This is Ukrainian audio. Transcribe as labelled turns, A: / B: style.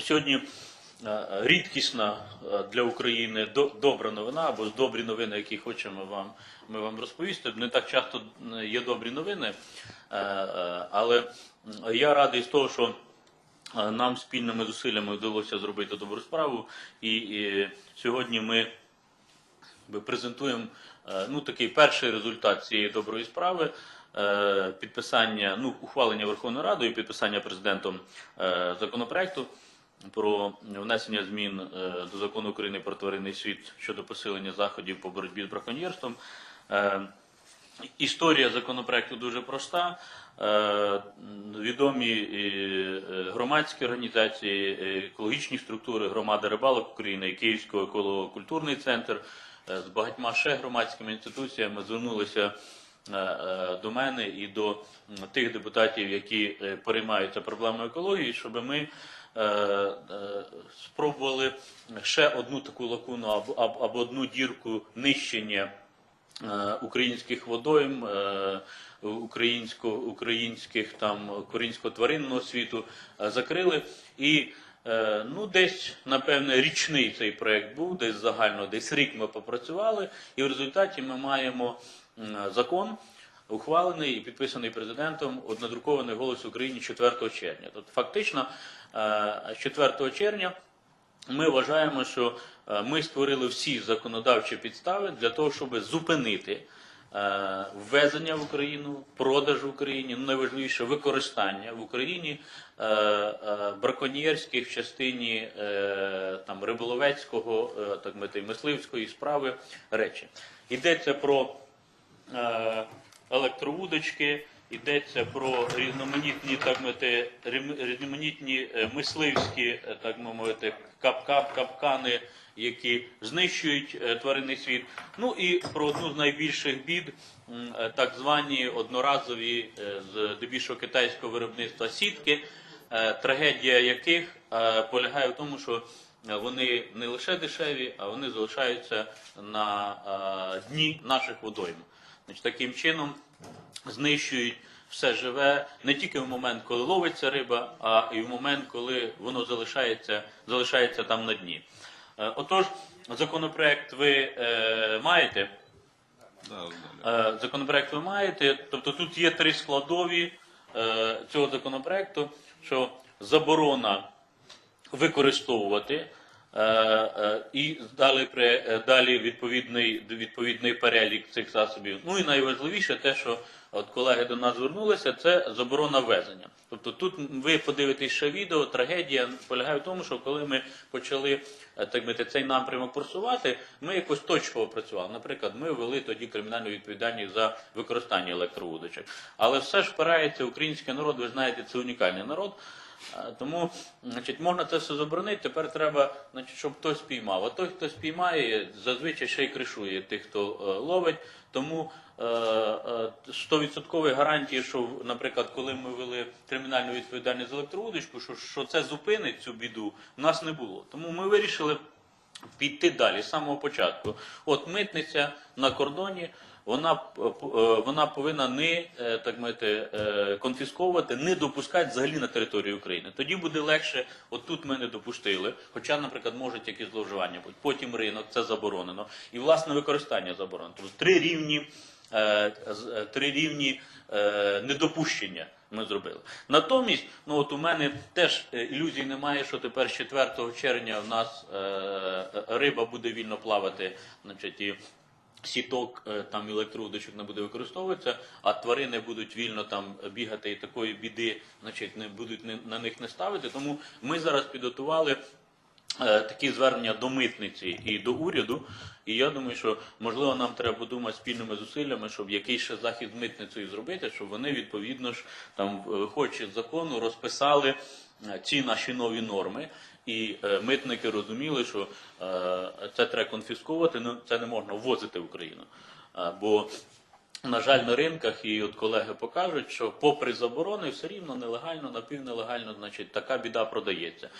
A: Сьогодні е, рідкісна е, для України до- добра новина або добрі новини, які хочемо вам, ми вам розповісти. Не так часто е, є добрі новини, але я радий з того, що нам спільними зусиллями вдалося зробити добру справу. І, і сьогодні ми презентуємо ну, такий перший результат цієї доброї справи. Підписання, ну, ухвалення Верховною Радою, підписання президентом законопроекту про внесення змін е, до закону України про тваринний світ щодо посилення заходів по боротьбі з браконьєрством. Е, Історія законопроекту дуже проста. Е, Відомі громадські організації, екологічні структури, громади рибалок України, Київський еколого-культурний центр з багатьма ще громадськими інституціями звернулися до мене і до тих депутатів, які переймаються проблемою екології, щоб ми спробували ще одну таку лакуну або, одну дірку нищення е, українських водойм, е, українсько, українських там українського тваринного світу е, закрили. І е, ну, десь, напевне, річний цей проект був, десь загально, десь рік ми попрацювали, і в результаті ми маємо закон. Ухвалений і підписаний президентом, однодрукований голос України 4 червня. Тобто, фактично, е, 4 червня ми вважаємо, що е, ми створили всі законодавчі підстави для того, щоб зупинити е, ввезення в Україну, продаж в Україні, ну найважливіше використання в Україні е, е, браконьєрських в частині е, там риболовецького, е, так мити, мисливської справи речі. Йдеться про е, електровудочки, йдеться про різноманітні так мовити, різноманітні е, мисливські, е, так мовити, капка, капкани, які знищують е, тваринний світ. Ну і про одну з найбільших бід, так звані одноразові з дебільшого китайського виробництва сітки, трагедія яких полягає в тому, що вони не лише дешеві, а вони залишаються на е, дні наших водойм. Таким чином знищують все живе не тільки в момент, коли ловиться риба, а і в момент, коли воно залишається, залишається там на дні. Е, Отож, законопроект ви е, маєте. Е, Законопроект ви маєте. Тобто тут є три складові е, цього законопроекту, що заборона використовувати. е, е, І далі, е, далі відповідний, відповідний перелік цих засобів. Ну і найважливіше те, що от колеги до нас звернулися, це заборона ввезення. Тобто тут ви подивитесь ще відео, трагедія полягає в тому, що коли ми почали так мити, цей напрямок курсувати, ми якось точково працювали. Наприклад, ми ввели тоді кримінальну відповідальність за використання електровудочок. Але все ж впирається український народ, ви знаєте, це унікальний народ. Е, Тому значить, можна це все заборонити, тепер треба, значить, щоб хтось спіймав. А той, хто спіймає, зазвичай ще й кришує тих, хто е, ловить. Тому е, е, 100% гарантії, що, наприклад, коли ми вели кримінальну відповідальність за електровудочку, що, що це зупинить цю біду, в нас не було. Тому ми вирішили піти далі з самого початку. От митниця на кордоні. Вона, п- е, вона повинна не е, так мовити, е, конфісковувати, не допускати взагалі на територію України. Тоді буде легше. От тут ми не допустили. Хоча, наприклад, можуть якісь зловживання бути. Потім ринок це заборонено. І власне використання заборонено. Тобто три рівні, е, е, три рівні е, недопущення. Ми зробили. Натомість, ну от у мене теж е, ілюзій немає, що тепер з 4 червня в нас е, е, риба буде вільно плавати, значить, і сіток е, там електроудочок не буде використовуватися, а тварини будуть вільно там бігати і такої біди, значить, не будуть на них не ставити. Тому ми зараз підготували е, такі звернення до митниці і до уряду. І я думаю, що можливо нам треба подумати спільними зусиллями, щоб якийсь ще захід з митницею зробити, щоб вони відповідно ж там, виходячи з закону, розписали е, ці наші нові норми. І е, митники розуміли, що е, це треба конфісковувати, ну це не можна ввозити в Україну. Е, бо на жаль, на ринках і от колеги покажуть, що попри заборони, все рівно нелегально, напівнелегально, значить, така біда продається.